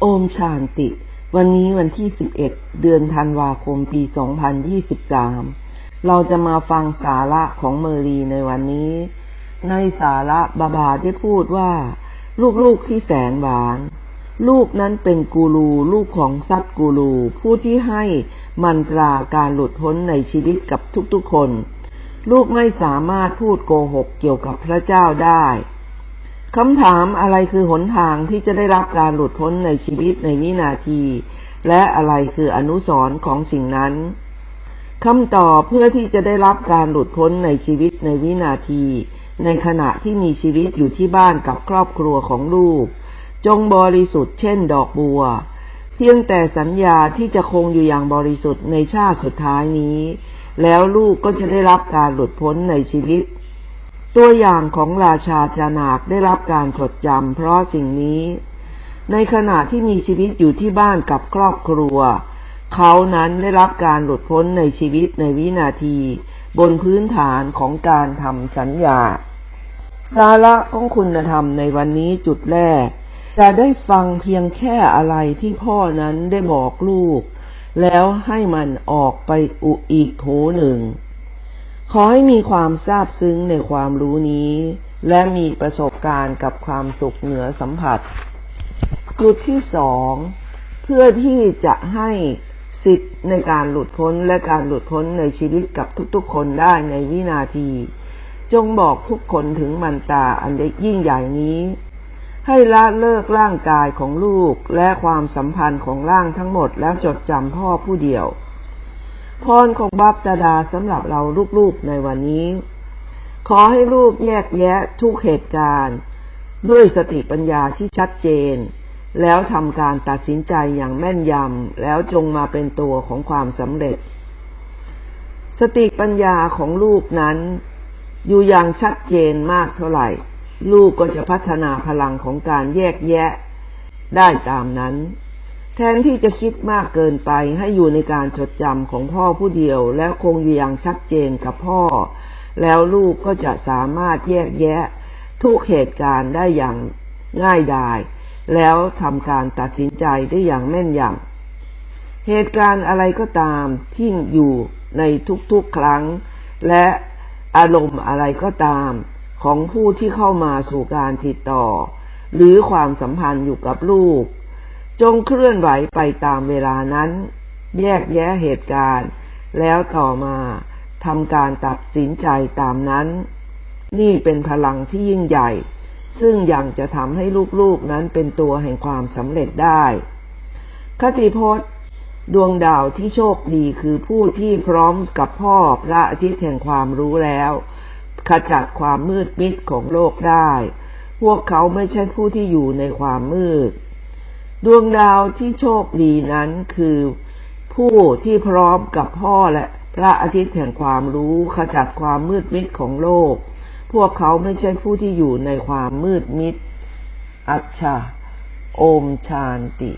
โอมชานติ วันนี้วันที่ 11 เดือนธันวาคมปี 2023 เราจะมาฟังสาระของเมรีในวันนี้ ในสาระบาบาได้พูดว่า ลูกๆที่แสนหวาน ลูกนั้นเป็นกูรูลูกของซัดกูรู ผู้ที่ให้มันตราการหลุดพ้นในชีวิตกับทุกๆคน ลูกไม่สามารถพูดโกหกเกี่ยวกับพระเจ้าได้ คำถามอะไรคือหนทางที่จะได้รับการหลุดพ้นในชีวิตในวินาที และอะไรคืออนุสรณ์ของสิ่งนั้นคำตอบเพื่อที่จะได้รับการหลุดพ้นในชีวิตในวินาที ในขณะที่มีชีวิตอยู่ที่บ้านกับครอบครัวของลูก จงบริสุทธิ์เช่นดอกบัว เพียงแต่สัญญาที่จะคงอยู่อย่างบริสุทธิ์ในชาติสุดท้ายนี้ แล้วลูกก็จะได้รับการหลุดพ้นในชีวิต ตัวอย่างของราชาจนาคได้รับการจดจำเพราะสิ่งนี้ ในขณะที่มีชีวิตอยู่ที่บ้านกับครอบครัว เขานั้นได้รับการหลุดพ้นในชีวิตในวินาที บนพื้นฐานของการทำสัญญา สาระของคุณธรรมในวันนี้จุดแรก จะได้ฟังเพียงแค่อะไรที่พ่อนั้นได้บอกลูก แล้วให้มันออกไปอุอีกหูหนึ่ง ขอให้มีความซาบซึ้งในความรู้นี้ และมีประสบการณ์กับความสุขเหนือสัมผัส จุดที่สองเพื่อที่จะให้สิทธิ์ในการหลุดพ้นและการหลุดพ้นในชีวิตกับทุกๆ คนได้ในวินาที จงบอกทุกคนถึงมันตาอันยิ่งใหญ่นี้ ให้ละเลิกร่างกายของลูกและความสัมพันธ์ของร่างทั้งหมดแล้วจดจำพ่อผู้เดียว พรของบัพตาดาสำหรับเราลูกๆในวันนี้ ขอให้ลูกแยกแยะทุกเหตุการณ์ ด้วยสติปัญญาที่ชัดเจน แล้วทำการตัดสินใจอย่างแม่นยำแล้วจงมาเป็นตัวของความสำเร็จ สติปัญญาของลูกนั้น อยู่อย่างชัดเจนมากเท่าไหร่ ลูกก็จะพัฒนาพลังของการแยกแยะ ได้ตามนั้น แทนที่จะคิดมากเกินไปให้อยู่ในการจดจำของพ่อผู้เดียว แล้วคงอยู่อย่างชัดเจนกับพ่อ แล้วลูกก็จะสามารถแยกแยะ ทุกเหตุการณ์ได้อย่างง่ายดาย แล้วทำการตัดสินใจได้อย่างแม่นยำเหตุการณ์อะไรก็ตามที่อยู่ในทุกๆครั้ง และอารมณ์อะไรก็ตาม ของผู้ที่เข้ามาสู่การติดต่อ หรือความสัมพันธ์อยู่กับลูก จงเคลื่อนไหวไปตามเวลานั้น แยกแยะเหตุการณ์ แล้วต่อมาทำการตัดสินใจตามนั้น นี่เป็นพลังที่ยิ่งใหญ่ ซึ่งยังจะทำให้ลูกๆนั้นเป็นตัวแห่งความสำเร็จได้ คติพจน์ ดวงดาวที่โชคดีคือผู้ที่พร้อมกับพ่อพระอาทิตย์แห่งความรู้แล้วขจัดความมืดมิดของโลกได้ พวกเขาไม่ใช่ผู้ที่อยู่ในความมืด ดวงดาวที่โชคดีนั้นคือผู้ที่พร้อมกับพ่อและพระอาทิตย์แห่งความรู้ขจัดความมืดมิดของโลก พวกเขาไม่ใช่ผู้ที่อยู่ในความมืดมิด อัจฉาโอมชานติ